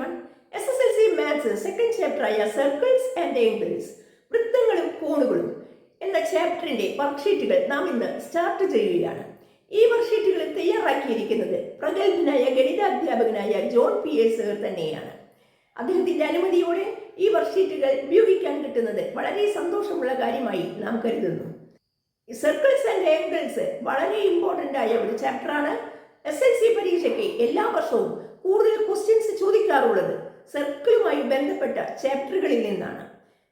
One S S L C maths second ചാപ്റ്ററായ circles and angles വൃത്തങ്ങളും കോണുകളും എന്ന ചാപ്റ്ററിന്റെ വർക്ക്ഷീറ്റുകൾ നാം ഇന്ന് സ്റ്റാർട്ട് ചെയ്യുകയാണ്. ഈ വർക്ക്ഷീറ്റുകൾ തയ്യാറാക്കിയിരിക്കുന്നത് പ്രഗത്ഭനായ ഗണിതാധ്യാപകനായ ജോൺ പി സർ തന്നെയാണ്. അദ്ദേഹത്തിന്റെ അനുമതിയോടെ ഈ വർക്ക്ഷീറ്റുകൾ ഉപയോഗിക്കാൻ കിട്ടുന്നത് വളരെ സന്തോഷമുള്ള കാര്യമായി നാം കരുതുന്നു. സർക്കിൾസ് ആൻഡ് ആംഗിൾസ് വളരെ ഇമ്പോർട്ടന്റ് ആയ ഒരു ചാപ്റ്ററാണ് എസ് എൽ സി പരീക്ഷയ്ക്ക് എല്ലാ വർഷവും കൂടുതൽ ക്വസ്റ്റ്യൻസ് ചോദിക്കാറുള്ളത് സർക്കിളുമായി ബന്ധപ്പെട്ട ചാപ്റ്ററുകളിൽ നിന്നാണ്.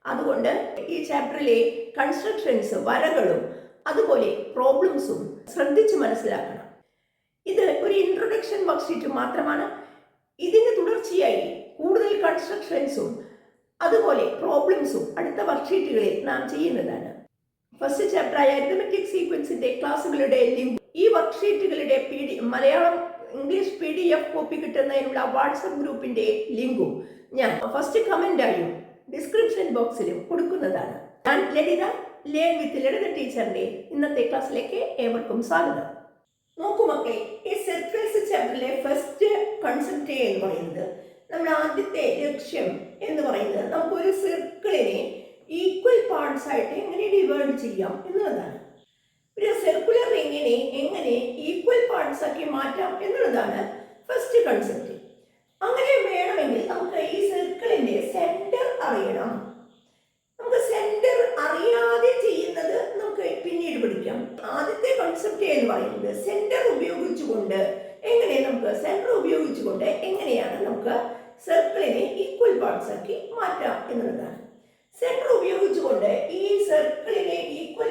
അതുകൊണ്ട് ഈ ചാപ്റ്ററിലെ കൺസ്ട്രക്ഷൻസ് വരകളും അതുപോലെ പ്രോബ്ലംസും ശ്രദ്ധിച്ച് മനസ്സിലാക്കണം. ഇത് ഒരു ഇൻട്രൊഡക്ഷൻ വർക്ക്ഷീറ്റ് മാത്രമാണ്. ഇതിന് തുടർച്ചയായി കൂടുതൽ കൺസ്ട്രക്ഷൻസും അതുപോലെ പ്രോബ്ലംസും അടുത്ത വർക്ക്ഷീറ്റുകളിൽ നാം ചെയ്യുന്നതാണ്. ഫസ്റ്റ് ചാപ്റ്ററായ അരിതമെറ്റിക് സീക്വൻസിന്റെ ക്ലാസ്സുകളുടെ ലിങ്ക് ഈ വർക്ക്ഷീറ്റുകളുടെ P D Malayalam English P D F copy കിട്ടുന്നതിനുള്ള WhatsApp ഗ്രൂപ്പിന്റെ ലിങ്കും ഞാൻ ഫസ്റ്റ് കമന്റായും ഡിസ്ക്രിപ്ഷൻ ബോക്സിലും കൊടുക്കുന്നതാണ്. ഞാൻ ലളിത ലേൺ വിത്ത് ലളിത ടീച്ചറിന്റെ ഇന്നത്തെ ക്ലാസ്സിലേക്ക് ഏവർക്കും സ്വാഗതം. നോക്കൂ മക്കളെ ഈ സർക്കിൾസ് ചാപ്റ്ററിലെ ഫസ്റ്റ് കൺസെപ്റ്റ് എന്ന് പറയുന്നത് നമ്മുടെ ആദ്യത്തെ ലക്ഷ്യം എന്ന് പറയുന്നത് നമുക്ക് ഒരു സർക്കിളിനെ ഈക്വൽ പാർട്സ് ആയിട്ട് എങ്ങനെ ഡിവൈഡ് ചെയ്യാം എന്നുള്ളതാണ്. ഒരു സർക്കുലർ റിങ്ങിനെ എങ്ങനെ ഈക്വൽ പാർട്സ് ആക്കി മാറ്റാം എന്നുള്ളതാണ് ഫസ്റ്റ് കൺസെപ്റ്റ് അങ്ങനെ വേണമെങ്കിൽ നമുക്ക് ഈ സർക്കിളിന്റെ സെന്റർ അറിയണം. നമുക്ക് സെന്റർ അറിയാതെ ചെയ്യുന്നത് നമുക്ക് പിന്നീട് പഠിക്കാം. ആദ്യത്തെ കൺസെപ്റ്റ് എന്ന് പറയുന്നത് സെന്റർ ഉപയോഗിച്ചുകൊണ്ട് എങ്ങനെ നമുക്ക് സെന്റർ ഉപയോഗിച്ചുകൊണ്ട് എങ്ങനെയാണ് നമുക്ക് സർക്കിളിനെ ഈക്വൽ പാർട്സ് ആക്കി മാറ്റാം എന്നുള്ളതാണ് സെന്റർ ഉപയോഗിച്ചുകൊണ്ട് ഈ സർക്കിളിനെ ഈക്വൽ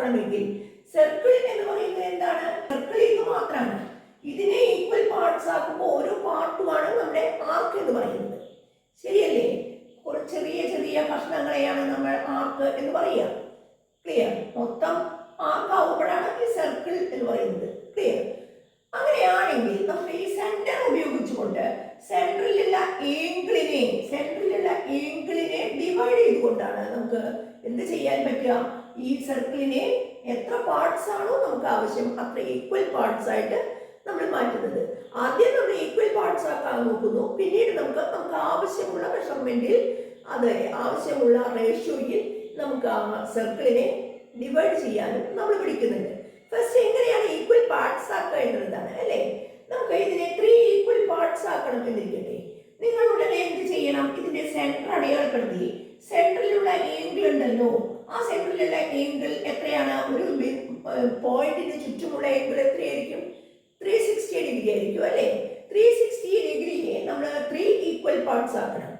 ആക്കണമെങ്കിൽ സർക്കിൾ എന്ന് പറയുന്നത് എന്താണ്? സർക്കിൾ ഇത് മാത്രമാണ്. ഇതിനെ ഈക്വൽ പാർട്സ് ആക്കുമ്പോൾ ഓരോ പാർട്ടുമാണ് നമ്മുടെ ആർക്ക് എന്ന് പറയുന്നത്. ശരിയല്ലേ? കുറച്ച് ചെറിയ ചെറിയ കഷ്ണങ്ങളെയാണ് നമ്മൾ ആർക്ക് എന്ന് പറയുക. ക്ലിയർ മൊത്തം ആർക്ക് ആവുമ്പോഴാണ് ഈ സർക്കിൾ എന്ന് പറയുന്നത്. ക്ലിയർ അങ്ങനെയാണെങ്കിൽ നമ്മൾ ഈ സെന്റർ ഉപയോഗിച്ചുകൊണ്ട് സെൻട്രലിലുള്ള ഏങ്കിളിനെ സെൻട്രലിലുള്ള ഏങ്കിളിനെ ഡിവൈഡ് ചെയ്തുകൊണ്ടാണ് നമുക്ക് എന്ത് ചെയ്യാൻ പറ്റുക? ഈ സർക്കിളിനെ എത്ര പാർട്സ് ആണോ നമുക്ക് ആവശ്യം അത്ര ഈക്വൽ പാർട്സ് ആയിട്ട് നമ്മൾ മാറ്റുന്നത്. ആദ്യം നമ്മൾ ഈക്വൽ പാർട്സ് ആക്കാൻ നോക്കുന്നു. പിന്നീട് നമുക്ക് നമുക്ക് ആവശ്യമുള്ള മെഷർമെന്റിൽ അത് ആവശ്യമുള്ള റേഷ്യോയിൽ നമുക്ക് ആ സർക്കിളിനെ ഡിവൈഡ് ചെയ്യാനും നമ്മൾ പഠിക്കുന്നുണ്ട്. ഫസ്റ്റ് എങ്ങനെയാണ് ഈക്വൽ പാർട്സ് ആക്കുക എന്നുള്ളതാണ് അല്ലേ? നമുക്ക് ഇതിനെ ത്രീ ഈക്വൽ പാർട്സ് ആക്കണം എന്നിരിക്കട്ടെ. നിങ്ങൾ ഉടനെ എന്ത് ചെയ്യണം. ഇതിന്റെ സെന്റർ അടയാളപ്പെടുത്തി. സെന്ററിലുള്ള ഏങ്കിൾ ഉണ്ടല്ലോ. ആ സെന്ററിലുള്ള ഏങ്കിൾ എത്രയാണ്? ഒരു പോയിന്റിന് ചുറ്റുമുള്ള ഏങ്കിൾ എത്രയായിരിക്കും? ത്രീ സിക്സ്റ്റി ഡിഗ്രി ആയിരിക്കും അല്ലേ? ത്രീ സിക്സ്റ്റി ഡിഗ്രിയെ നമ്മൾ ത്രീ ഈക്വൽ പാർട്സ് ആക്കണം.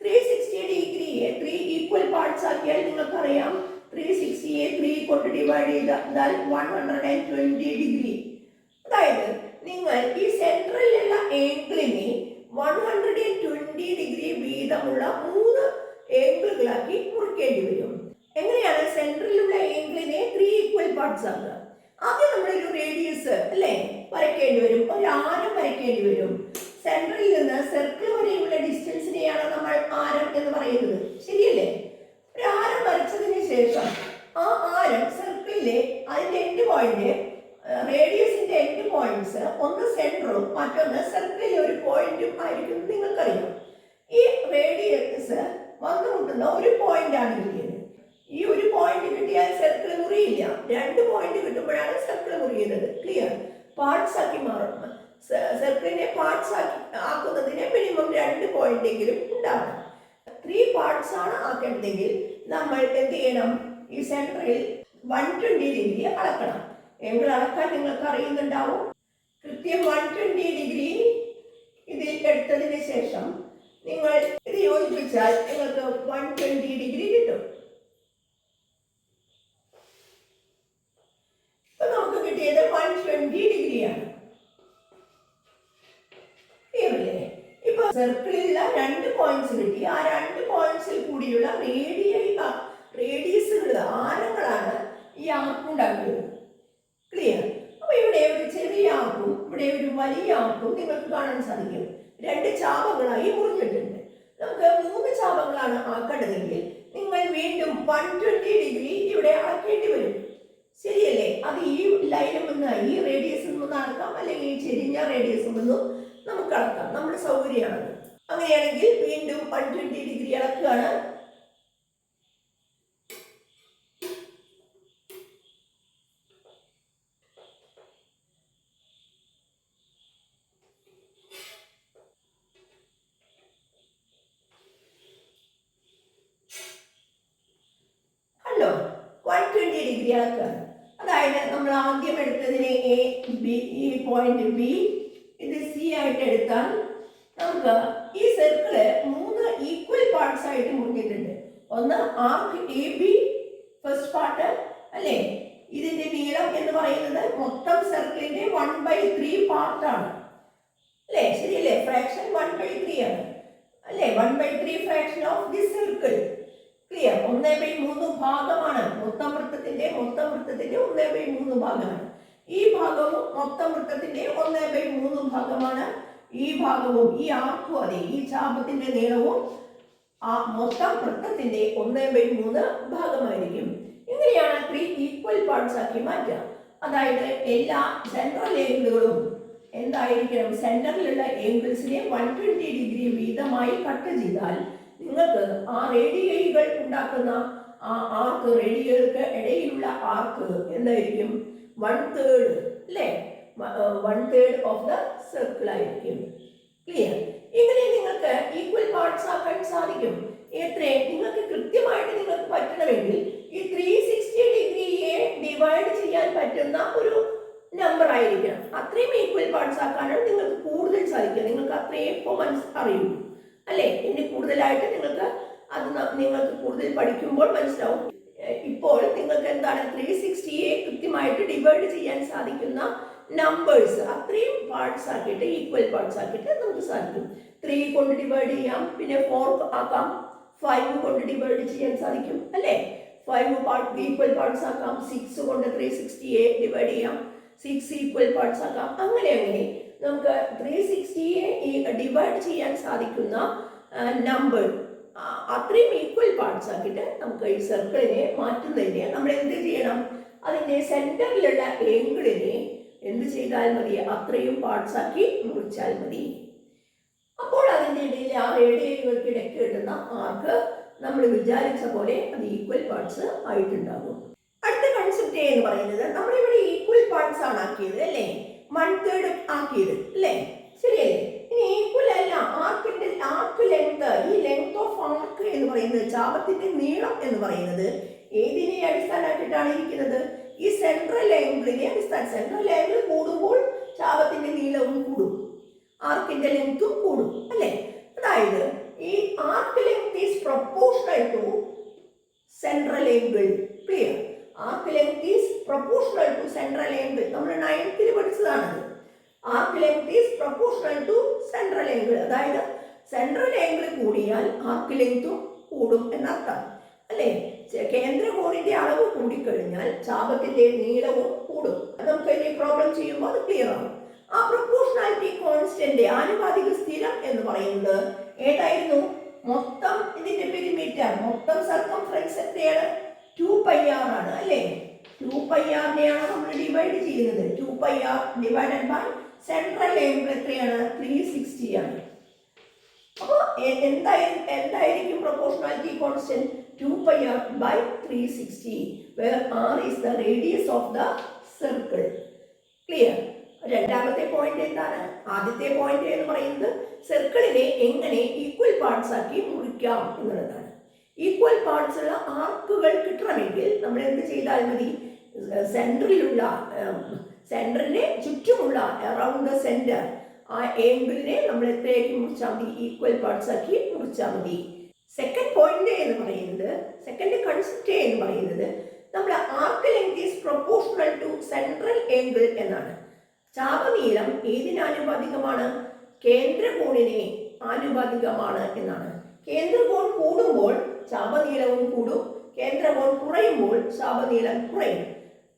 ത്രീ സിക്സ്റ്റി ഡിഗ്രിയെ ത്രീ ഈക്വൽ പാർട്സ് ആക്കിയാൽ നിങ്ങൾക്കറിയാം ത്രീ സിക്സ്റ്റിയെ ത്രീ കൊണ്ട് ഡിവൈഡ് ചെയ്താൽ one hundred and twenty degree അതായത് നിങ്ങൾ ഈ സെൻട്രലിലുള്ള ഏങ്കിളിനെ one hundred and twenty degree വീതമുള്ള മൂന്ന് ഏങ്കിളുകളാക്കി മുറിക്കേണ്ടി വരും. എങ്ങനെയാണ് സെൻട്രലിലുള്ള ഏങ്കിളിനെ ത്രീ ഈക്വൽ പാർട്സ് ആണ് ആദ്യം നമ്മളൊരു റേഡിയസ് അല്ലേ? വരയ്ക്കേണ്ടി വരും. ഒരു ആരം വരയ്ക്കേണ്ടി വരും. സെൻട്രലിൽ നിന്ന് സർക്കിൾ വരെയുള്ള ഡിസ്റ്റൻസിനെയാണ് നമ്മൾ ആരം എന്ന് പറയുന്നത്. ശരിയല്ലേ? ഒരു ആരം വരച്ചതിന് ശേഷം ആ ആരം സർക്കിളിലെ അതിന്റെ എൻഡ് പോയിന്റ് റേഡിയസിന്റെ എൻഡ് പോയിന്റ്സ് ഒന്ന് സെൻട്രലും മറ്റൊന്ന് സർക്കിളിലെ ഒരു പോയിന്റും ആയിരിക്കും. നിങ്ങൾക്കറിയാം. ഈ റേഡിയസ് വന്നുമുട്ടുന്ന ഒരു പോയിന്റ് ആണ് കിട്ടിയത് ഈ ഒരു പോയിന്റ് കിട്ടിയാൽ സർക്കിൾ മുറിയില്ല. രണ്ട് പോയിന്റ് കിട്ടുമ്പോഴാണ് സർക്കിൾ മുറിയുന്നത്. ക്ലിയർ പാർട്സ് ആക്കി മാറണം. സർക്കിളിനെ പാർട്സ് ആക്കി ആക്കുന്നതിന് മിനിമം രണ്ട് പോയിന്റ് എങ്കിലും ഉണ്ടാവണം. ത്രീ പാർട്സ് ആണ് ആക്കേണ്ടതെങ്കിൽ നമ്മൾ എന്ത് ചെയ്യണം? ഈ സെൻട്രിൽ വൺ ട്വന്റി ഡിഗ്രി അളക്കണം. എങ്കിൽ അളക്കാൻ നിങ്ങൾക്ക് അറിയുന്നുണ്ടാവും? കൃത്യം വൺ ട്വന്റി ഡിഗ്രി ഇതിൽ എടുത്തതിന് ശേഷം നിങ്ങൾ ഇത് യോജിപ്പിച്ചാൽ നിങ്ങൾക്ക് വൺ ട്വന്റി ഡിഗ്രി കിട്ടും ഇപ്പൊ കിട്ടിയത് വൺ ട്വന്റി ഡിഗ്രിയാണ് ഇപ്പൊ സർക്കിളിലുള്ള രണ്ട് പോയിന്റ്സ് കിട്ടി. ആ രണ്ട് പോയിന്റ്സിൽ കൂടിയുള്ള റേഡിയ റേഡിയസുകൾ ആരങ്ങളാണ് ഈ ആർക്കുണ്ടാക്കിയത് ക്ലിയർ അപ്പൊ ഇവിടെ ഒരു ചെറിയ ആർക്കും ഇവിടെ ഒരു വലിയ ആർക്കും നിങ്ങൾക്ക് കാണാൻ സാധിക്കും. രണ്ട് ചാപങ്ങളായി മുറിഞ്ഞിട്ടുണ്ട്. നമുക്ക് മൂന്ന് ചാപങ്ങളാണ് ആക്കേണ്ടതെങ്കിൽ നിങ്ങൾ വീണ്ടും വൺ ട്വന്റി ഡിഗ്രി ഇവിടെ അളക്കേണ്ടി വരും. ശരിയല്ലേ? അത് ഈ ലൈനിൽ നിന്ന് ഈ റേഡിയസ് നിന്ന് അളക്കാം അല്ലെങ്കിൽ ഈ ചെരിഞ്ഞ റേഡിയസിൽ നിന്നും നമുക്ക് അളക്കാം. നമ്മുടെ സൗകര്യമാണത്. അങ്ങനെയാണെങ്കിൽ വീണ്ടും വൺ ട്വന്റി ഡിഗ്രി അളക്കുകയാണ്. കണ്ടോ? വൺ ട്വന്റി ഡിഗ്രി അളക്കുകയാണ്. അതായത് നമ്മൾ ആദ്യം എടുത്തതിനെ എ ബി ഈ പോയിന്റ് ബി ഇത് സി ആയിട്ട് എടുത്താൽ നമുക്ക് ഈ സർക്കിൾ മൂന്ന് ഈക്വൽ പാർട്സ് ആയിട്ട് മുറിഞ്ഞിട്ടുണ്ട്. ഒന്ന് arc A B first part അല്ലേ? ഇതിന്റെ നീളം എന്ന് പറയുന്നത് മൊത്തം സർക്കിളിന്റെ വൺ ബൈ ത്രീ പാർട്ടാണ് അല്ലേ? ശരിയല്ലേ? ഫ്രാക്ഷൻ വൺ ബൈ ത്രീ ആണ്. അല്ലേ? One by three fraction of the circle clear ഒന്നേ ബൈ മൂന്ന് ഭാഗമാണ്. മൊത്തം വൃത്തത്തിന്റെ മൊത്തം വൃത്തത്തിന്റെ ഒന്നേ ബൈ മൂന്ന് ഭാഗമാണ്. ഈ ഭാഗവും മൊത്തം വൃത്തത്തിന്റെ ഒന്നേ ബൈ മൂന്ന് ഭാഗമാണ്. ഈ ഭാഗവും ഈ ആർക്കും അതെ ഈ ചാപത്തിന്റെ നീളവും ആ മൊത്തം വൃത്തത്തിന്റെ ഒന്നേ ബൈ മൂന്ന് ഭാഗമായിരിക്കും. ഇങ്ങനെയാണ് ത്രീ ഈക്വൽ പാർട്സ് ആക്കി മാറ്റുക. അതായത് എല്ലാ സെൻട്രൽ ഏംഗിളുകളും എന്തായിരിക്കണം? സെന്ററിലുള്ള ഏംഗിൾസിനെ വൺ ട്വന്റി ഡിഗ്രി വീതമായി കട്ട് ചെയ്താൽ നിങ്ങൾക്ക് ആ റേഡിയകൾ ഉണ്ടാക്കുന്ന ആ ആർക്ക് റേഡിയകൾക്ക് ഇടയിലുള്ള ആർക്ക് എന്തായിരിക്കും? വൺ തേർഡ് അല്ലേ? One third of the circle ആയിരിക്കും. ക്ലിയർ ഇങ്ങനെ നിങ്ങൾക്ക് ഈക്വൽ പാർട്സ് ആക്കാൻ സാധിക്കും? എത്രയും നിങ്ങൾക്ക് കൃത്യമായിട്ട് നിങ്ങൾക്ക് പറ്റണമെങ്കിൽ ഈ ത്രീ സിക്സ്റ്റി ഡിഗ്രിയെ ഡിവൈഡ് ചെയ്യാൻ പറ്റുന്ന ഒരു നമ്പർ ആയിരിക്കണം. അത്രയും ഈക്വൽ പാർട്സ് ആക്കാനാണ് നിങ്ങൾക്ക് കൂടുതൽ സാധിക്കുക. നിങ്ങൾക്ക് അത്രയും മനസ്സ് അറിയുള്ളൂ അല്ലേ? ഇനി കൂടുതലായിട്ട് നിങ്ങൾക്ക് അത് നിങ്ങൾക്ക് കൂടുതൽ പഠിക്കുമ്പോൾ മനസ്സിലാവും. ഇപ്പോൾ നിങ്ങൾക്ക് എന്താണ് ത്രീ സിക്സ്റ്റിയെ കൃത്യമായിട്ട് ഡിവൈഡ് ചെയ്യാൻ സാധിക്കുന്ന നമ്പേഴ്സ് അത്രയും പാർട്സ് ആക്കിയിട്ട് ഈക്വൽ പാർട്സ് ആക്കിയിട്ട് നമുക്ക് സാധിക്കും. ത്രീ കൊണ്ട് ഡിവൈഡ് ചെയ്യാം പിന്നെ ഫോർ ആക്കാം. ഫൈവ് കൊണ്ട് ഡിവൈഡ് ചെയ്യാൻ സാധിക്കും അല്ലേ? ഫൈവ് പാർട്ട് ഈക്വൽ പാർട്സ് ആക്കാം. സിക്സ് കൊണ്ട് ത്രീ സിക്സ്റ്റിയെ ഡിവൈഡ് ചെയ്യാം. സിക്സ് ഈക്വൽ പാർട്സ് ആക്കാം. അങ്ങനെ അങ്ങനെ. നമുക്ക് ത്രീ സിക്സ്റ്റിയെ ഡിവൈഡ് ചെയ്യാൻ സാധിക്കുന്ന നമ്പർ അത്രയും ഈക്വൽ പാർട്സ് ആക്കിയിട്ട് നമുക്ക് ഈ സർക്കിളിനെ മാറ്റുന്നതിനെ നമ്മൾ എന്ത് ചെയ്യണം? അതിന്റെ സെന്ററിലുള്ള ഏങ്കിളിനെ എന്ത് ചെയ്താൽ മതി? അത്രയും പാർട്സ് ആക്കി മുറിച്ചാൽ മതി. അപ്പോൾ അതിന്റെ ഇടയിൽ ആ റേഡിയകൾക്ക് ഇടയ്ക്ക് കിട്ടുന്ന ആർക്ക് നമ്മൾ വിചാരിച്ച പോലെ അത് ഈക്വൽ പാർട്സ് ആയിട്ടുണ്ടാകും. അടുത്ത കൺസെപ്റ്റ് എന്ന് പറയുന്നത് നമ്മളിവിടെ ഈക്വൽ പാർട്സ് ആണ് ആക്കിയത് അല്ലേ? വൺ തേർഡ് ആക്കിയത് അല്ലേ? ശരിയല്ലേ? ഇനി ഈക്വൽ ആർക്കിന്റെ ആർക്ക് ലെങ്ത് ഈ ലെങ്ത് ഓഫ് ആർക്ക് എന്ന് പറയുന്നത് ചാപത്തിന്റെ നീളം എന്ന് പറയുന്നത് ഏതിനെ അടിസ്ഥാനമാക്കിയിട്ടാണ് ഇരിക്കുന്നത്? ഈ സെൻട്രൽ ആംഗിളിനെ അടിസ്ഥാനം സെൻട്രൽ ആംഗിൾ കൂടുമ്പോൾ ചാപത്തിന്റെ നീളവും കൂടും. ആർക്കിന്റെ ലെങ്തും കൂടും അല്ലേ? അതായത് ഈ arc length is proportional to central angle clear arc length is proportional to central angle നമ്മൾ നയൻത്തിൽ പഠിച്ചതാണത് arc length is proportional to central angle അതായത് സെൻട്രൽ ആംഗിൾ കൂടിയാൽ ആർക്ക് ലെങ്ത്തും കൂടും എന്നർത്ഥം. അല്ലേ? ചെ- കേന്ദ്ര കോണിന്റെ അളവ് കൂടിക്കഴിഞ്ഞാൽ ചാപത്തിന്റെ നീളവും കൂടും. നമുക്ക് ഇനി പ്രോബ്ലം ചെയ്യുമ്പോൾ അത് ക്ലിയർ ആവും. ആ പ്രൊപ്പോർഷണാലിറ്റി കോൺസ്റ്റന്റ് ആനുപാതിക സ്ഥിരം എന്ന് പറയുന്നത് ഏതായിരുന്നു? മൊത്തം ഇതിന്റെ പെരിമീറ്റർ മൊത്തം സർക്കംഫറൻസ് എത്രയാണ്? ടു പൈ ആർ ആണ് അല്ലേ? ടു പൈ ആറിനെയാണ് നമ്മൾ ഡിവൈഡ് ചെയ്യുന്നത്. Two pi R divided by central label എത്രയാണ്? ത്രീ സിക്സ്റ്റി ആണ്. അപ്പോൾ എന്തായാലും എന്തായിരിക്കും proportionality constant two pi R by three sixty where R is the radius of the circle clear രണ്ടാമത്തെ പോയിന്റ് എന്താണ്? ആദ്യത്തെ പോയിന്റ് എന്ന് പറയുന്നത് സർക്കിളിനെ എങ്ങനെ ഈക്വൽ പാർട്സ് ആക്കി മുറിക്കാം എന്നുള്ളതാണ്. ഈക്വൽ പാർട്സ് ഉള്ള ആർക്കുകൾ കിട്ടണമെങ്കിൽ നമ്മൾ എന്ത് ചെയ്താൽ മതി? സെന്ററിലുള്ള സെന്ററിനെ ചുറ്റുമുള്ള അറൗണ്ട് ദ സെന്റർ ആ ഏംഗിളിനെ നമ്മൾ എത്രയാക്കി മുറിച്ചാൽ മതി? ഈക്വൽ പാർട്സ് ആക്കി മുറിച്ചാൽ മതി. സെക്കൻഡ് പോയിന്റ് എന്ന് പറയുന്നത് സെക്കൻഡ് കൺസെപ്റ്റ് എന്ന് പറയുന്നത് നമ്മുടെ arc length is proportional to central angle എന്നാണ്. ചാപനീളം ഏതിനാനുപാതികമാണ് കേന്ദ്രകോണിനെ ആനുപാതികമാണ് എന്നാണ്. കേന്ദ്രകോൺ കൂടുമ്പോൾ ചാപനീളവും കൂടും. കേന്ദ്രകോൺ കുറയുമ്പോൾ ശാപനീലം കുറയും.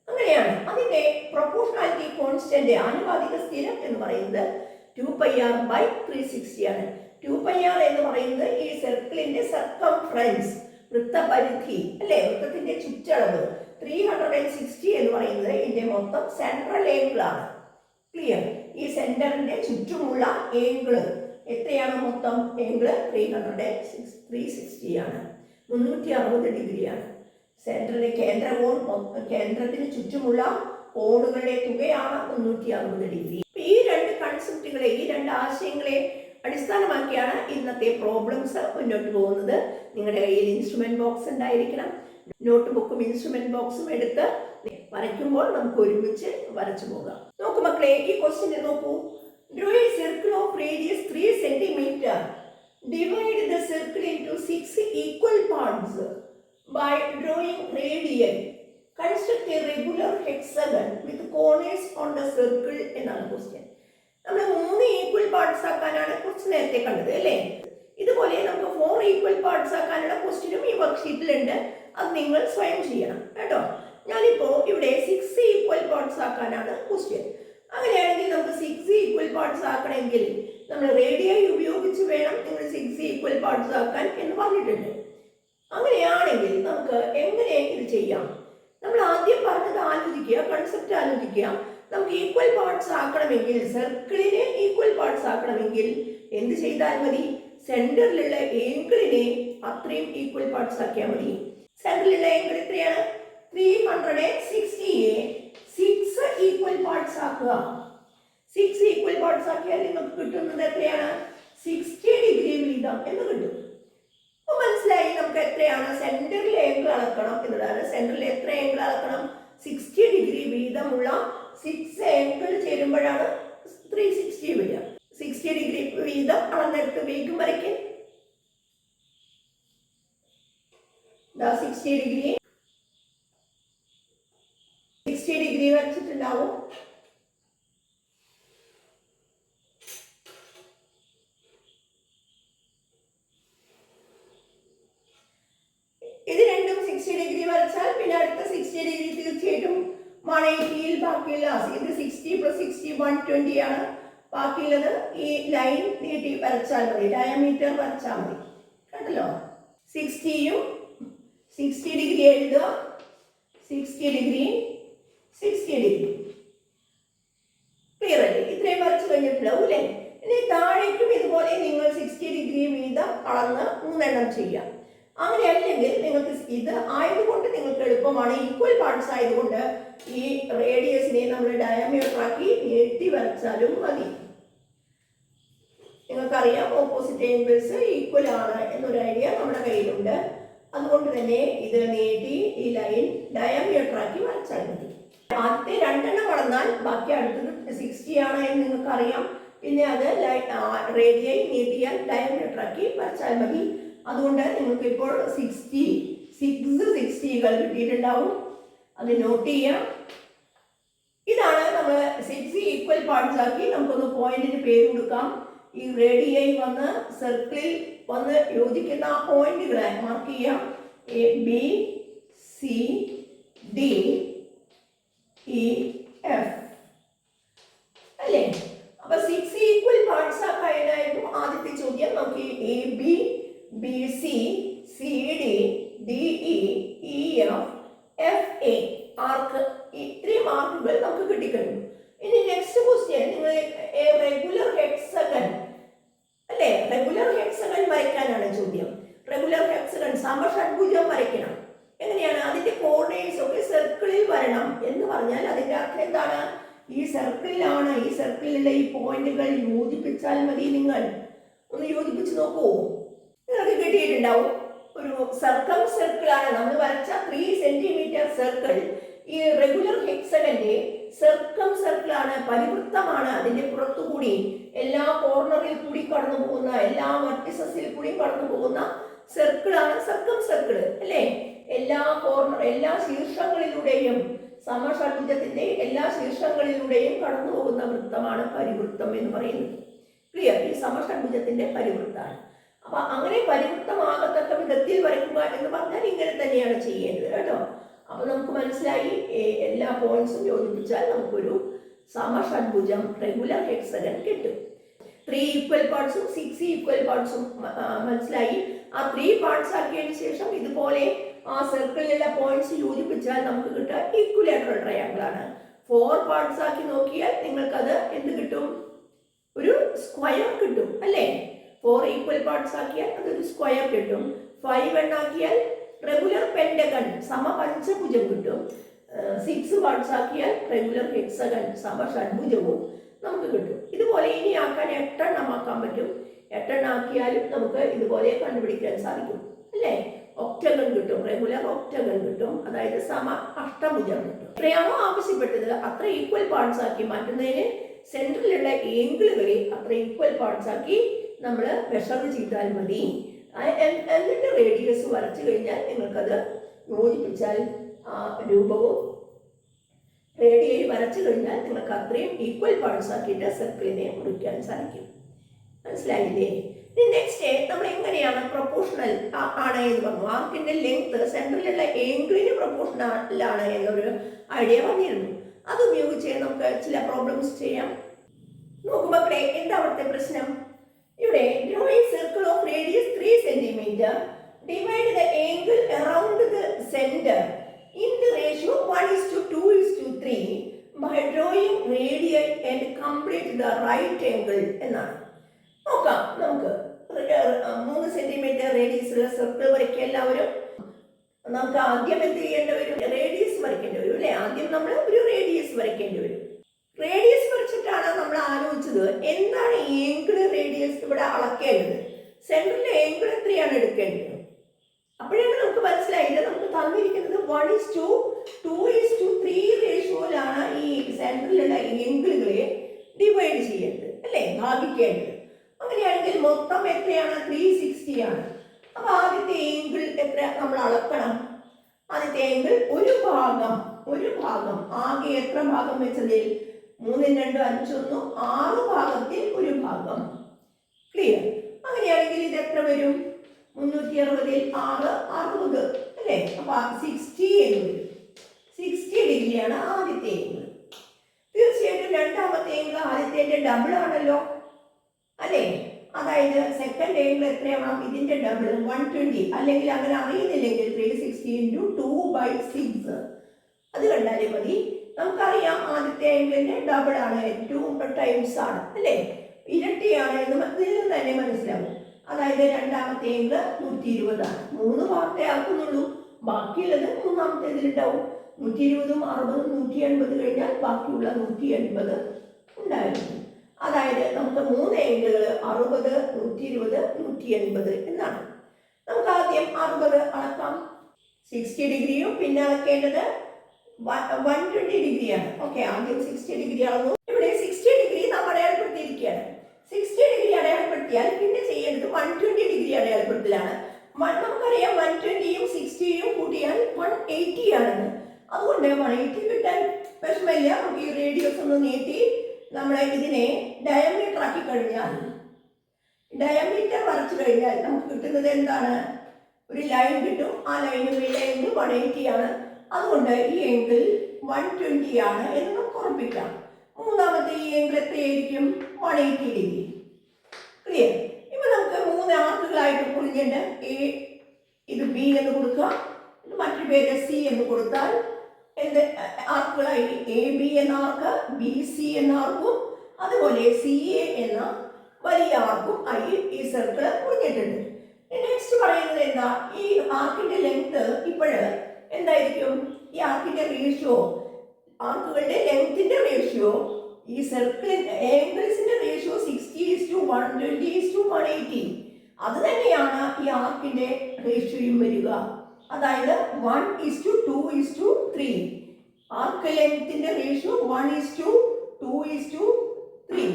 അങ്ങനെയാണ്. അതിന്റെ പ്രൊപ്പോഷണാലിറ്റി കോൺസ്റ്റന്റ് ആനുപാതിക സ്ഥിരം എന്ന് പറയുന്നത് two pi R by three sixty ആണ്. ടു പൈ ആർ എന്ന് പറയുന്നത് ഈ സർക്കിളിന്റെ സർക്കംഫറൻസ് വൃത്തപരിധി അല്ലെ? വൃത്തത്തിന്റെ ചുറ്റളവ്. ത്രീ ഹൺഡ്രഡ് ആൻഡ് സിക്സ്റ്റി എന്ന് പറയുന്നത് ഇതിന്റെ മൊത്തം സെൻട്രൽ ഏംഗിൾ ആണ്. ക്ലിയർ ഈ സെന്ററിന്റെ ചുറ്റുമുള്ള ഏംഗിൾ എത്രയാണ് മൊത്തം angle three hundred three sixty ആണ്. മുന്നൂറ്റി അറുപത് ഡിഗ്രിയാണ്. സെൻട്രലിലെ കേന്ദ്ര കോൺ കേന്ദ്രത്തിന് ചുറ്റുമുള്ള കോണുകളുടെ തുകയാണ് മുന്നൂറ്റി അറുപത് ഡിഗ്രി ഈ രണ്ട് കൺസെപ്റ്റുകളെ ഈ രണ്ട് ആശയങ്ങളെ അടിസ്ഥാനമാക്കിയാണ് ഇന്നത്തെ പ്രോബ്ലംസ് മുന്നോട്ട് പോകുന്നത്. നിങ്ങളുടെ കയ്യിൽ ഇൻസ്ട്രുമെന്റ് ബോക്സ് ഉണ്ടായിരിക്കണം. നോട്ട് ബുക്കും ഇൻസ്ട്രുമെന്റ് ബോക്സും എടുത്ത് വരയ്ക്കുമ്പോൾ നമുക്ക് ഒരുമിച്ച് വരച്ചു പോകാം. നോക്കൂ മക്കളെ ഈ ക്വസ്റ്റിനെ നോക്കൂ. Draw a circle of radius three centimetre divide the circle into six equal parts by drawing radial Construct a regular hexagon with corners on the circle എന്നാണ് ക്വസ്റ്റ്യൻ നമ്മൾ മൂന്ന് ഈക്വൽ പാർട്സ് ആക്കാനാണ് കുറച്ച് നേരത്തെ കണ്ടത് അല്ലേ? ഇതുപോലെ നമുക്ക് ഫോർ ഈക്വൽ പാർട്സ് ആക്കാനുള്ള ക്വസ്റ്റ്യനും ഈ വർക്ക് ഷീറ്റിലുണ്ട് അത് നിങ്ങൾ സ്വയം ചെയ്യണം കേട്ടോ. ഞാനിപ്പോ ഇവിടെ സിക്സ് ഈക്വൽ പാർട്സ് ആക്കാനാണ് ക്വസ്റ്റ്യൻ അങ്ങനെയാണെങ്കിൽ നമുക്ക് സിക്സ് ഈക്വൽ പാർട്സ് ആക്കണമെങ്കിൽ നമ്മൾ റേഡിയായി ഉപയോഗിച്ച് വേണം നിങ്ങൾ സിക്സ് ഈക്വൽ പാർട്സ് ആക്കാൻ എന്ന് പറഞ്ഞിട്ടുണ്ട്. അങ്ങനെയാണെങ്കിൽ നമുക്ക് എങ്ങനെ ഇത് ചെയ്യാം? നമ്മൾ ആദ്യം പറഞ്ഞത് ആലോചിക്കുക കൺസെപ്റ്റ് ആലോചിക്കുക. നമുക്ക് ഈക്വൽ പാർട്സ് ആക്കണമെങ്കിൽ സർക്കിളിനെ ഈക്വൽ പാർട്സ് ആക്കണമെങ്കിൽ എന്ത് ചെയ്താൽ മതി? സെന്ററിലുള്ള ഏങ്കിളിനെ അത്രയും ഈക്വൽ പാർട്സ് ആക്കിയാൽ മതി. സെന്ററിലുള്ള ഏങ്കിൾ എത്രയാണ്? ത്രീ ഹൺഡ്രഡ് സിക്സ്റ്റിയെ സിക്സ് ഈക്വൽ പാർട്സ് ആക്കുക. സിക്സ് ഈക്വൽ പാർട്സ് ആക്കിയാൽ നിങ്ങൾക്ക് കിട്ടുന്നത് എത്രയാണ്? സിക്സ്റ്റി ഡിഗ്രി വീതം എന്ന് കിട്ടും. അപ്പൊ മനസ്സിലായി നമുക്ക് എത്രയാണ്? സെന്ററിൽ ഏങ്കിൾ അളക്കണം എന്നതാണ്. സെന്ററിൽ എത്ര ഏങ്കിൾ അളക്കണം? സിക്സ്റ്റി ഡിഗ്രി വീതമുള്ള സിക്സ് ഏങ്കിൾ ചേരുമ്പോഴാണ് ത്രീ സിക്സ്റ്റി വരിക. സിക്സ്റ്റി ഡിഗ്രി വീതം അളന്നെടുത്ത് വീക്കും വരയ്ക്കും. സിക്സ്റ്റി ഡിഗ്രി സിക്സ്റ്റി ഡിഗ്രി വരച്ചിട്ടുണ്ടാവും ഇത് രണ്ടും സിക്സ്റ്റി ഡിഗ്രി വരച്ചാൽ പിന്നെ അടുത്ത സിക്സ്റ്റി ഡിഗ്രി തീർച്ചയായിട്ടും വൺ എയ്റ്റിയിൽ ബാക്കിയുള്ള ഇത് sixty plus sixty one twenty ആണ് ബാക്കിയുള്ളത് ഈ ലൈൻ നീട്ടി വരച്ചാൽ മതി ഡയമീറ്റർ വരച്ചാൽ മതി. കേട്ടല്ലോ? സിക്സ്റ്റിയും സിക്സ്റ്റി ഡിഗ്രി എഴുതുക. Sixty degree sixty degree clear അല്ലേ? ഇത്രയും വരച്ച് കഴിഞ്ഞിട്ടുണ്ടാവും അല്ലേ? ഇനി താഴേക്കും ഇതുപോലെ നിങ്ങൾ സിക്സ്റ്റി ഡിഗ്രി വീതം അളന്ന് മൂന്നെണ്ണം ചെയ്യാം. അങ്ങനെ അല്ലെങ്കിൽ നിങ്ങൾക്ക് ഇത് ആയതുകൊണ്ട് നിങ്ങൾക്ക് എളുപ്പമാണ്. ഈക്വൽ പാർട്സ് ആയതുകൊണ്ട് ഈ റേഡിയസിനെ നമ്മൾ ഡയമീറ്റർ ആക്കി നീട്ടി വരച്ചാലും മതി. നിങ്ങൾക്കറിയാം ഓപ്പോസിറ്റ് ആംഗിൾസ് ഈക്വൽ ആണ് എന്നൊരു ഐഡിയ നമ്മുടെ കയ്യിലുണ്ട്. അതുകൊണ്ട് തന്നെ ഇത് നീട്ടി ഈ ലൈൻ ഡയമീറ്റർ ആക്കി വരച്ചാൽ മതി. ആദ്യത്തെ രണ്ടെണ്ണം വളർന്നാൽ ബാക്കി അടുത്തത് സിക്സ്റ്റി ആണ് എന്ന് നിങ്ങൾക്കറിയാം. പിന്നെ അത് റേഡിയായി നീട്ടിയാൽ ഡയമീറ്റർ ആക്കി വരച്ചാൽ മതി. അതുകൊണ്ട് നിങ്ങൾക്ക് ഇപ്പോൾ സിക്സ്റ്റി സിക്സ് സിക്സ്റ്റികൾ കിട്ടിയിട്ടുണ്ടാവും. അത് നോട്ട് ചെയ്യാം. ഇതാണ് നമ്മൾ സിക്സ് ഈക്വൽ പാർട്സ് ആക്കി നമുക്കൊന്ന് പോയിന്റിന് പേര് കൊടുക്കാം. ഈ റേഡിയായി വന്ന് സർക്കിളിൽ വന്ന് യോജിക്കുന്ന ആ പോയിന്റുകളെ മാർക്ക് ചെയ്യാം. A B C D E F അല്ലേ? അപ്പൊ സിക്സ് ഈക്വൽ പാർട്സ് ആക്കാനായിരുന്നു ആദ്യത്തെ ചോദ്യം. നമുക്ക് A B B C C D D E E F F A arc ഇത്രയും മാർക്കുകൾ നമുക്ക് കിട്ടിക്കഴിഞ്ഞു? ഇനി നെക്സ്റ്റ് ക്വസ്റ്റ്യൻ നിങ്ങൾ റെഗുലർ ഹെക്സഗൺ അല്ലേ? റെഗുലർ ഹെക്സഗൺ വരയ്ക്കാനാണ് ചോദ്യം. റെഗുലർ ഹെക്സഗൺ സമഷഡ്ഭുജം വരയ്ക്കണം. എങ്ങനെയാണ്? അതിന്റെ കോർണേഴ്സ് ഒക്കെ സർക്കിളിൽ വരണം എന്ന് പറഞ്ഞാൽ അതിന്റെ അർത്ഥം എന്താണ്? ഈ സർക്കിളിലാണ് ഈ സർക്കിളിലെ ഈ പോയിന്റുകൾ യോജിപ്പിച്ചാൽ മതി നിങ്ങൾ. ഒന്ന് യോജിപ്പിച്ച് നോക്കൂ. നിങ്ങൾക്ക് കിട്ടിയിട്ടുണ്ടാവും. ഒരു സർക്കം സർക്കിൾ ആണ്. നമ്മൾ വരച്ച ത്രീ സെന്റിമീറ്റർ സർക്കിൾ ഈ റെഗുലർ ഹെക്സഗന്റെ സർക്കം സർക്കിൾ ആണ് പരിവൃത്തമാണ് അതിന്റെ പുറത്തുകൂടി. എല്ലാ കോർണറിൽ കൂടി കടന്നു പോകുന്ന എല്ലാ മർട്ടിസസിൽ കൂടി കടന്നു പോകുന്ന സർക്കിൾ ആണ് സർക്കം സർക്കിൾ അല്ലേ? എല്ലാ കോർണർ എല്ലാ ശീർഷങ്ങളിലൂടെയും സമഷഡ്ഭുജത്തിന്റെ എല്ലാ ശീർഷങ്ങളിലൂടെയും കടന്നു പോകുന്ന വൃത്തമാണ് പരിവൃത്തം എന്ന് പറയുന്നത്. ക്ലിയർ ഈ സമഷഡ്ഭുജത്തിന്റെ പരിവൃത്താണ് അപ്പൊ അങ്ങനെ പരിവൃത്തമാകത്തക്ക വിധത്തിൽ വരയ്ക്കുക എന്ന് പറഞ്ഞാൽ ഇങ്ങനെ തന്നെയാണ് ചെയ്യേണ്ടത് കേട്ടോ. അപ്പൊ നമുക്ക് മനസ്സിലായി. എല്ലാ പോയിന്റ്സും യോജിപ്പിച്ചാൽ നമുക്കൊരു സമഷഡ്ഭുജം റെഗുലർ ഹെക്സഗൺ കിട്ടും. ത്രീ ഈക്വൽ പാർട്സും സിക്സ് ഈക്വൽ പാർട്സും മനസ്സിലായി. ആ ത്രീ പാർട്സ് ആക്കിയതിനു ശേഷം ഇതുപോലെ ആ സർക്കിളിലുള്ള പോയിന്റ്സ് യോജിപ്പിച്ചാൽ നമുക്ക് കിട്ടുക ഈക്വലേറ്ററൽ ട്രയാങ്കിൾ ആണ്. ഫോർ പാർട്സ് ആക്കി നോക്കിയാൽ നിങ്ങൾക്കത് എന്ത് കിട്ടും? ഒരു സ്ക്വയർ കിട്ടും അല്ലേ? ഫോർ ഈക്വൽ പാർട്സ് ആക്കിയാൽ അതൊരു സ്ക്വയർ കിട്ടും. ഫൈവ് എണ്ണാക്കിയാൽ റെഗുലർ പെൻഡഗൺ സമപഞ്ചഭുജം കിട്ടും സിക്സ് പാർട്സ് ആക്കിയാൽ റെഗുലർ ഹെക്സഗൺ സമ ഷഡ്ഭുജവും നമുക്ക് കിട്ടും ഇതുപോലെ ഇനി ആക്കാൻ എട്ടെണ്ണം ആക്കാൻ പറ്റും എട്ടെണ്ണം ആക്കിയാലും നമുക്ക് ഇതുപോലെ കണ്ടുപിടിക്കാൻ സാധിക്കും അല്ലേ ഒക്ടഗൺ കിട്ടും റെഗുലർ ഒക്ടഗൺ കിട്ടും അതായത് സമ അഷ്ടഭുജം കിട്ടും എത്രയാണോ ആവശ്യപ്പെട്ടത് അത്ര ഈക്വൽ പാർട്സ് ആക്കി മാറ്റുന്നതിന് സെൻട്രലിലുള്ള ഏങ്കിളുകളെ അത്ര ഈക്വൽ പാർട്സ് ആക്കി നമ്മൾ മെഷർ ചെയ്താൽ മതി എന്നിട്ട് റേഡിയസ് വരച്ചു കഴിഞ്ഞാൽ നിങ്ങൾക്കത് യോജിപ്പിച്ചാൽ ആ രൂപവും റേഡിയയിൽ വരച്ചു കഴിഞ്ഞാൽ നിങ്ങൾക്ക് അത്രയും ഈക്വൽ പാർട്സ് ആക്കിയിട്ട് സർക്കിളിനെ മുറിക്കാൻ സാധിക്കും. മനസ്സിലായില്ലേ? നെക്സ്റ്റ് നമ്മൾ എങ്ങനെയാണ് പ്രൊപ്പോർഷണൽ ആണ് എന്ന് പറഞ്ഞു. ആർക്കിന്റെ ലെങ്ത് സെൻട്രലിലുള്ള ഏങ്കിളിന് പ്രൊപ്പോർഷണലാണ് എന്നൊരു ഐഡിയ പറഞ്ഞിരുന്നു അത് ഉപയോഗിച്ച് നമുക്ക് ചില പ്രോബ്ലംസ് ചെയ്യാം. നോക്കുമ്പോൾ എന്താ അവിടുത്തെ പ്രശ്നം? ഇവിടെ drawing circle of radius three centimetre divide the angle around the centre in the ratio one is to two is to three by drawing radial and complete the right angle എന്നാണ്. നോക്കാം നമുക്ക്. മൂന്ന് സെന്റിമീറ്റർ റേഡിയസ് ഉള്ള circle വരയ്ക്കുക എല്ലാവരും. നമുക്ക് ആദ്യം എന്ത് ചെയ്യേണ്ടി വരും? റേഡിയസ് വരയ്ക്കേണ്ടി വരും അല്ലേ? ആദ്യം നമ്മൾ ഒരു റേഡിയസ് വരയ്ക്കേണ്ടി വരും. റേഡിയസ് വരച്ചിട്ടാണ് നമ്മൾ ആലോചിച്ചത്. എന്താണ് ഏങ്കിൾ റേഡിയസ് ഇവിടെ അളക്കേണ്ടത്? സെൻട്രലിലെ ഏങ്കിൾ എത്രയാണ് എടുക്കേണ്ടത്? അപ്പോഴാണ് നമുക്ക് മനസ്സിലായത് നമുക്ക് തന്നിരിക്കുന്നത് one is to two is to three റേഷ്യോയിലാണ് ഈ സെൻട്രലിലുള്ള ഏങ്കിളുകളെ ഡിവൈഡ് ചെയ്യേണ്ടത് അല്ലേ? ഭാഗിക്കേണ്ടത്. അങ്ങനെയാണെങ്കിൽ മൊത്തം എത്രയാണ്? ത്രീ സിക്സ്റ്റി ആണ്. അപ്പൊ ആദ്യത്തെ ഏങ്കിൾ എത്ര നമ്മൾ അളക്കണം? ആദ്യത്തെ ഏങ്കിൾ ഒരു ഭാഗം ഒരു ഭാഗം. ആകെ എത്ര ഭാഗം വെച്ചതിൽ? മൂന്നും രണ്ടും അഞ്ചൊന്നും ആറ് ഭാഗത്തിൽ ഒരു ഭാഗം. ക്ലിയർ അങ്ങനെയാണെങ്കിൽ ഇത് എത്ര വരും? മുന്നൂറ്റി അറുപതിൽ ആറ് അറുപത് അല്ലേ? അപ്പൊ സിക്സ്റ്റി വരും. സിക്സ്റ്റി ഡിഗ്രിയാണ് ആദ്യത്തെ ഏങ്കിൾ തീർച്ചയായിട്ടും രണ്ടാമത്തെ ഏങ്കിൾ ആദ്യത്തെ ഡബിൾ ആണല്ലോ. അല്ലേ? അതായത് സെക്കൻഡ് ഏങ്കിൾ എത്രയാവണം? ഇതിന്റെ ഡബിൾ വൺ ട്വന്റി അല്ലെങ്കിൽ അങ്ങനെ അറിയുന്നില്ലെങ്കിൽ three sixty into two by six അത് കണ്ടാലേ മതി. നമുക്കറിയാം ആദ്യത്തെ ഏങ്കിളിന്റെ ഡബിൾ ആണ് ഏറ്റവും ടൈംസ് ആണ് അല്ലേ? ഇരട്ടിയാണ് എന്ന് ഇതിൽ നിന്ന് തന്നെ മനസ്സിലാവും. അതായത് രണ്ടാമത്തെ ആംഗിൾ നൂറ്റി ഇരുപതാണ് മൂന്ന് ഭാഗത്തെ ആക്കുന്നുള്ളൂ. ബാക്കിയുള്ളത് മൂന്നാമത്തെ ഇതിലുണ്ടാവും നൂറ്റി ഇരുപതും അറുപതും നൂറ്റി എൺപത് കഴിഞ്ഞാൽ ബാക്കിയുള്ള നൂറ്റി എൺപത് ഉണ്ടായിരുന്നു. അതായത് നമുക്ക് മൂന്ന് ഏങ്കിളുകൾ അറുപത് നൂറ്റി ഇരുപത് നൂറ്റി എൺപത് എന്നാണ്. നമുക്ക് ആദ്യം അറുപത് അളക്കാം. സിക്സ്റ്റി ഡിഗ്രിയും പിന്നെ അളക്കേണ്ടത് വൺ ട്വന്റി ഡിഗ്രിയാണ്. ഓക്കെ ആദ്യം സിക്സ്റ്റി ഡിഗ്രി അളന്നു ഇവിടെ സിക്സ്റ്റി ഡിഗ്രി നാം അടയാളപ്പെടുത്തിയിരിക്കുകയാണ് സിക്സ്റ്റി ഡിഗ്രി അടയാളപ്പെടുത്തിയാൽ പിന്നെ ചെയ്യേണ്ടത് വൺ ട്വന്റി ഡിഗ്രി അടയാളപ്പെടുത്തലാണ്. നമുക്കറിയാം വൺ ട്വന്റിയും സിക്സ്റ്റിയും കൂട്ടിയാൽ വൺ എയ്റ്റി ആണെന്ന്. അതുകൊണ്ട് വൺ എയ്റ്റി കിട്ടാൻ വിഷമമില്ല. നമുക്ക് ഈ റേഡിയസ് ഒന്ന് നീട്ടി നമ്മളെ ഇതിനെ ഡയമീറ്റർ ആക്കി കഴിഞ്ഞാൽ ഡയമീറ്റർ വരച്ചു കഴിഞ്ഞാൽ നമുക്ക് കിട്ടുന്നത് എന്താണ്? ഒരു ലൈൻ കിട്ടും. ആ ലൈനിലുള്ള എങ്കിൽ വൺ എയ്റ്റി ആണ്. അതുകൊണ്ട് ഈ ഏംഗിൾ വൺ ട്വന്റി ആണ് എന്ന് ഉറപ്പിക്കാം. മൂന്നാമത്തെ ഈ എങ്കിൽ എത്രയായിരിക്കും? വൺ എയ്റ്റി ഡിഗ്രി ക്ലിയർ ഇപ്പം നമുക്ക് മൂന്ന് ആർക്കുകളായിട്ട് കുറിഞ്ഞിട്ട് എ ഇത് ബി എന്ന് കൊടുക്കുക. ഇത് മറ്റു പേര് സി എന്ന് കൊടുത്താൽ എന്ത് ആർക്കുകളായി എ ബി എന്ന ആർക്ക്? ബി സി എന്ന ആർക്കും. അതുപോലെ സി എ എന്ന വലിയ ആർക്കും ആയി ഈ സർക്കിൾ കുറിഞ്ഞിട്ടുണ്ട്. നെക്സ്റ്റ് പറയുന്നത് എന്താ? ഈ ആർക്കിന്റെ ലെങ്ത് ഇപ്പോഴ് എന്തായിരിക്കും? ഈ ആർക്കിന്റെ റേഷ്യോ ആർക്കുകളുടെ ലെങ്ത്തിന്റെ റേഷ്യോ ഈ circle ഏംഗിൾസിന്റെ ratio sixty is to one twenty is to one eighty അത് തന്നെയാണ് ഈ ആർക്കിന്റെ റേഷ്യോയും വരിക. അതായത് one is to two is to three arc ലെങ്ത്തിന്റെ ratio? One is to two is to three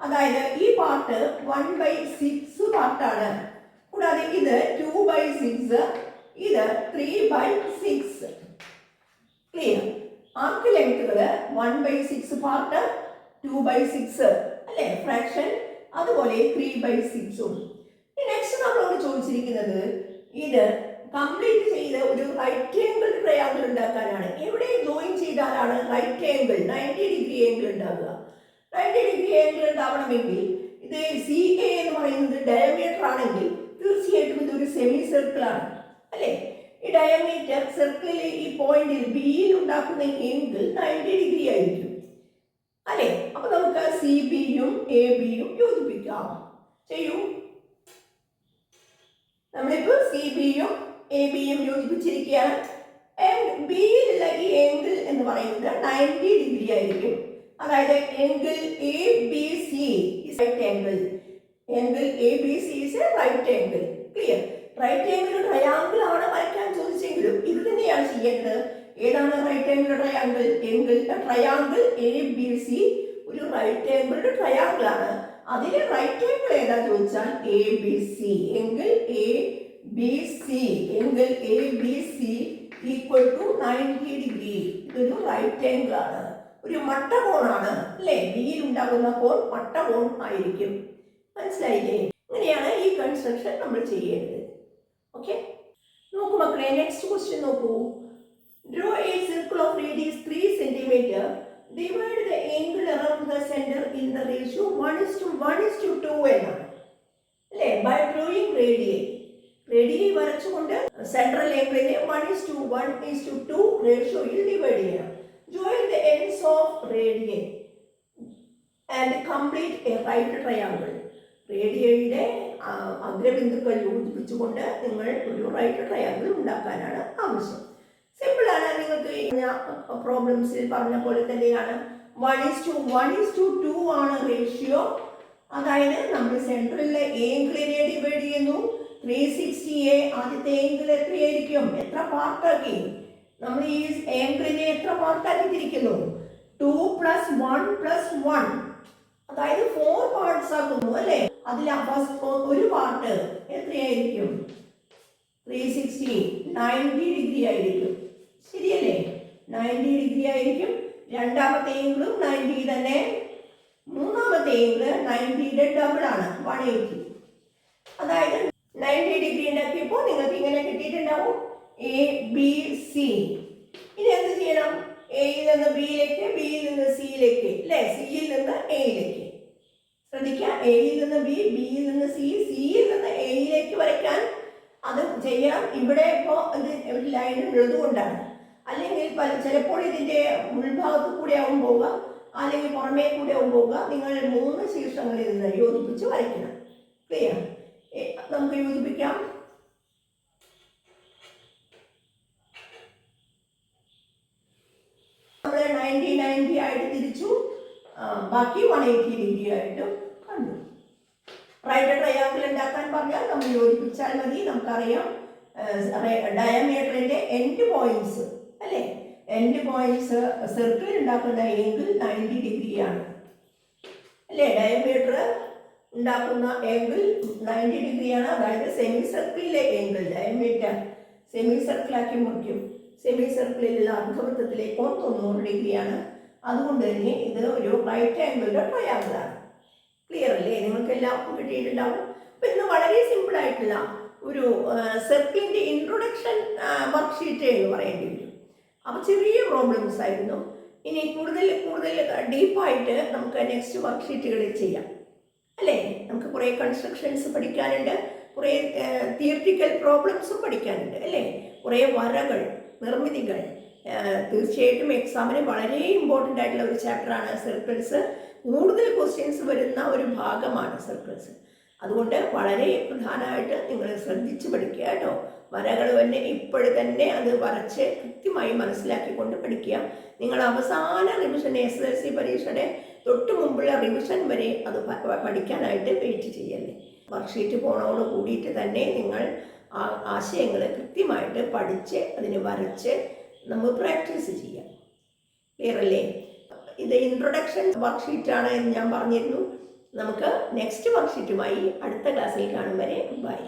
അതായത് ഈ പാർട്ട് വൺ ബൈ സിക്സ് പാർട്ടാണ് കൂടാതെ ഇത് ടു ബൈ സിക്സ് ഇത് three by six clear arc ലെങ്ത്തുകൾ one by six part two by six അല്ലേ? Fraction അതുപോലെ three by സിക്സും next നമ്മളോട് ചോദിച്ചിരിക്കുന്നത് ഇത് കംപ്ലീറ്റ് ചെയ്ത് ഒരു റൈറ്റ് ആംഗിൾ ട്രയാങ്കിൾ ഉണ്ടാക്കാനാണ്. എവിടെ ജോയിൻ ചെയ്താലാണ് right angle ninety degree angle ഉണ്ടാകുക നയന്റി ഡിഗ്രി ആംഗിൾ ഉണ്ടാവണമെങ്കിൽ ഇത് സി എ എന്ന് പറയുന്നത് ഡയമീറ്റർ ആണെങ്കിൽ തീർച്ചയായിട്ടും ഒരു സെമി സർക്കിൾ ആണ്. അല്ലേ? ഈ ഡയമീറ്റർ സർക്കിളിൽ ഈ പോയിന്റിൽ ബിയിൽ ഉണ്ടാക്കുന്ന എങ്കിൽ നയന്റി ഡിഗ്രി ആയിരിക്കും. അല്ലേ? അപ്പൊ നമുക്ക് സി ബിയും എ ബിയും യോജിപ്പിക്കാം. ചെയ്യൂ. നമ്മളിപ്പോൾ സി ബിയും എ ബിയും യോജിപ്പിച്ചിരിക്കുകയാണ്. ബിയിലുള്ള ഈ എങ്കിൽ എന്ന് പറയുന്നത് നയന്റി ഡിഗ്രി ആയിരിക്കും. അതായത് എങ്കിൽ A B C right angle എങ്കിൽ A B C is right angle clear right angle triangle ആണ് വരയ്ക്കാൻ ചോദിച്ചെങ്കിലും ഇത് തന്നെയാണ് ചെയ്യേണ്ടത്. ഏതാണ് റൈറ്റ് ആംഗിൾ ട്രയാങ്കിൾ എങ്കിൽ ട്രയാങ്കിൾ എ ബി സി ഒരു റൈറ്റ് ആംഗിളുടെ ട്രയാങ്കിൾ ആണ്. അതിലെ റൈറ്റ് ആംഗിൾ ഏതാ ചോദിച്ചാൽ എ ബി സി എങ്കിൽ എ ബി സി എങ്കിൽ A B C equal to ninety degree ഇതൊരു റൈറ്റ് ആംഗിൾ ആണ്. ഒരു മട്ടകോണാണ് അല്ലേ? ബിയിൽ ഉണ്ടാകുന്ന കോൺ മട്ടകോൺ ആയിരിക്കും. മനസ്സിലായില്ലേ? ഇങ്ങനെയാണ് ഈ കൺസ്ട്രക്ഷൻ നമ്മൾ ചെയ്യേണ്ടത്. ഓക്കെ നോക്കൂ മക്കളെ നെക്സ്റ്റ് ക്വസ്റ്റ്യൻ നോക്കൂ. Draw a circle of radius three centimetre divide the angle around the centre in the ratio one is to one is to two എന്നാണ്. അല്ലേ? ബൈ ഡ്രോയിങ് റേഡിയേ റേഡിയേ വരച്ചുകൊണ്ട് central ഏംഗിളിനെ one is to one is to two റേഷ്യോയിൽ divide ചെയ്യണം. Join the ends of radii and complete a right triangle റേഡിയയുടെ അഗ്രബിന്ദുക്കൾ യോജിപ്പിച്ചുകൊണ്ട് നിങ്ങൾ ഒരു right triangle ഉണ്ടാക്കാനാണ് ആവശ്യം. സിമ്പിളാണ് നിങ്ങൾക്ക് പ്രോബ്ലംസിൽ പറഞ്ഞ പോലെ തന്നെയാണ്. One is to one is to two ആണ് റേഷ്യോ അതായത് നമ്മൾ സെൻട്രലിലെ ഏങ്കിളിനെ ഡിവൈഡ് ചെയ്യുന്നു. ത്രീ സിക്സ്റ്റി എ ആദ്യത്തെ ഏങ്കിൾ എത്രയായിരിക്കും? എത്ര പാർട്ടാക്കി നമ്മൾ ഈ ഏങ്കിളിനെ എത്ര പാർട്ടാക്കി തിരിക്കുന്നു? Two plus one plus one അതായത് ഫോർ പാർട്സ് ആക്കുന്നു അല്ലേ? അതിൽ ഒരു പാർട്ട് എത്രയായിരിക്കും? ത്രീ സിക്സ്റ്റി നയന്റി ഡിഗ്രി ആയിരിക്കും. ശരിയല്ലേ? നയന്റി ഡിഗ്രി ആയിരിക്കും. രണ്ടാമത്തെ ഏങ്കിളും നയന്റി തന്നെ. മൂന്നാമത്തെ ഏങ്കിൾ നയന്റിയുടെ ഡബിൾ ആണ്. വൺ എയ്റ്റി അതായത് നയന്റി ഡിഗ്രി ഉണ്ടാക്കിയപ്പോൾ നിങ്ങൾക്ക് ഇങ്ങനെ കിട്ടിയിട്ടുണ്ടാവും. എ ബി സി ഇനി എന്ത് ചെയ്യണം? എയിൽ നിന്ന് ബിയിലേക്ക് ബിയിൽ നിന്ന് സിയിലേക്ക് അല്ലേ? സിയിൽ നിന്ന് എയിലേക്ക് ശ്രദ്ധിക്കുക. എയിൽ നിന്ന് ബി ബിയിൽ നിന്ന് സി സിയിൽ നിന്ന് എയിലേക്ക് വരയ്ക്കാൻ അത് ചെയ്യാം ഇവിടെ ഇപ്പോൾ ഇത് ഒരു ലൈൻ ഉള്ളതുകൊണ്ടാണ്. അല്ലെങ്കിൽ പല ചിലപ്പോൾ ഇതിന്റെ ഉൾഭാഗത്ത് കൂടെ ആവും പോവുക. അല്ലെങ്കിൽ പുറമേ കൂടെ ആവും പോവുക. നിങ്ങൾ മൂന്ന് ശീർഷങ്ങളിൽ നിന്ന് യോജിപ്പിച്ച് വരയ്ക്കണം. ക്ലിയർ നമുക്ക് യോജിപ്പിക്കാം. നമ്മൾ നയന്റി നയന്റി ആയിട്ട് തിരിച്ചു. ബാക്കി വൺ എയ്റ്റി ഡിഗ്രി ആയിട്ടും റൈറ്റ് ട്രയാങ്കിൾ ഉണ്ടാക്കാൻ പറഞ്ഞാൽ നമ്മൾ യോജിപ്പിച്ചാൽ മതി. നമുക്കറിയാം ഡയമീറ്ററിന്റെ എൻഡ് പോയിന്റ്സ് അല്ലേ? എൻഡ് പോയിന്റ്സ് സർക്കിൾ ഉണ്ടാക്കുന്ന ഏങ്കിൾ നയന്റി ഡിഗ്രിയാണ് അല്ലേ? ഡയമീറ്റർ ഉണ്ടാക്കുന്ന ഏങ്കിൾ നയന്റി ഡിഗ്രിയാണ് അതായത് സെമി സർക്കിളിലെ ഏങ്കിൾ ഡയമീറ്റർ സെമി സർക്കിളാക്കി മുറിക്കും. സെമി സർക്കിളിലുള്ള അർദ്ധവൃത്തത്തിലെ കോൺ തൊണ്ണൂറ് ഡിഗ്രിയാണ് അതുകൊണ്ട് തന്നെ ഇത് ഒരു റൈറ്റ് ആംഗിളുടെ ട്രയാങ്കിളാണ് ക്ലിയർ അല്ലേ? എല്ലാവർക്കും കിട്ടിയിട്ടുണ്ടാവും. അപ്പം ഇന്ന് വളരെ സിമ്പിൾ ആയിട്ടുള്ള ഒരു സർക്കിളിന്റെ ഇൻട്രൊഡക്ഷൻ വർക്ക്ഷീറ്റ് എന്ന് പറയേണ്ടി വരും. അപ്പോൾ ചെറിയ പ്രോബ്ലംസ് ആയിരുന്നു. ഇനി കൂടുതൽ കൂടുതൽ ഡീപ്പായിട്ട് നമുക്ക് നെക്സ്റ്റ് വർക്ക്ഷീറ്റുകളിൽ ചെയ്യാം. അല്ലേ? നമുക്ക് കുറേ കൺസ്ട്രക്ഷൻസ് പഠിക്കാനുണ്ട്. കുറേ തിയറിറ്റിക്കൽ പ്രോബ്ലംസും പഠിക്കാനുണ്ട്. അല്ലേ? കുറേ വരകൾ നിർമ്മിതികൾ. തീർച്ചയായിട്ടും എക്സാമിന് വളരെ ഇമ്പോർട്ടന്റ് ആയിട്ടുള്ള ഒരു ചാപ്റ്ററാണ് സർക്കിൾസ് കൂടുതൽ ക്വസ്റ്റ്യൻസ് വരുന്ന ഒരു ഭാഗമാണ് സർക്കിൾസ് അതുകൊണ്ട് വളരെ പ്രധാനമായിട്ട് നിങ്ങൾ ശ്രദ്ധിച്ച് പഠിക്കുക കേട്ടോ. വരകൾ തന്നെ ഇപ്പോഴും തന്നെ അത് വരച്ച് കൃത്യമായി മനസ്സിലാക്കിക്കൊണ്ട് പഠിക്കുക. നിങ്ങൾ അവസാന റിവിഷൻ എസ് എൽ സി പരീക്ഷയുടെ തൊട്ട് മുമ്പുള്ള റിവിഷൻ വരെ അത് പഠിക്കാനായിട്ട് വെയിറ്റ് ചെയ്യല്ലേ. വർക്ക്ഷീറ്റ് പോണോട് കൂടിയിട്ട് തന്നെ നിങ്ങൾ ആ ആശയങ്ങൾ കൃത്യമായിട്ട് പഠിച്ച് അതിനെ വരച്ച് നമ്മൾ പ്രാക്ടീസ് ചെയ്യാം ക്ലിയർ അല്ലേ? ഇത് ഇൻട്രൊഡക്ഷൻ വർക്ക്ഷീറ്റാണ് എന്ന് ഞാൻ പറഞ്ഞിരുന്നു. നമുക്ക് നെക്സ്റ്റ് വർക്ക്ഷീറ്റുമായി അടുത്ത ക്ലാസ്സിൽ കാണും വരെ. ബൈ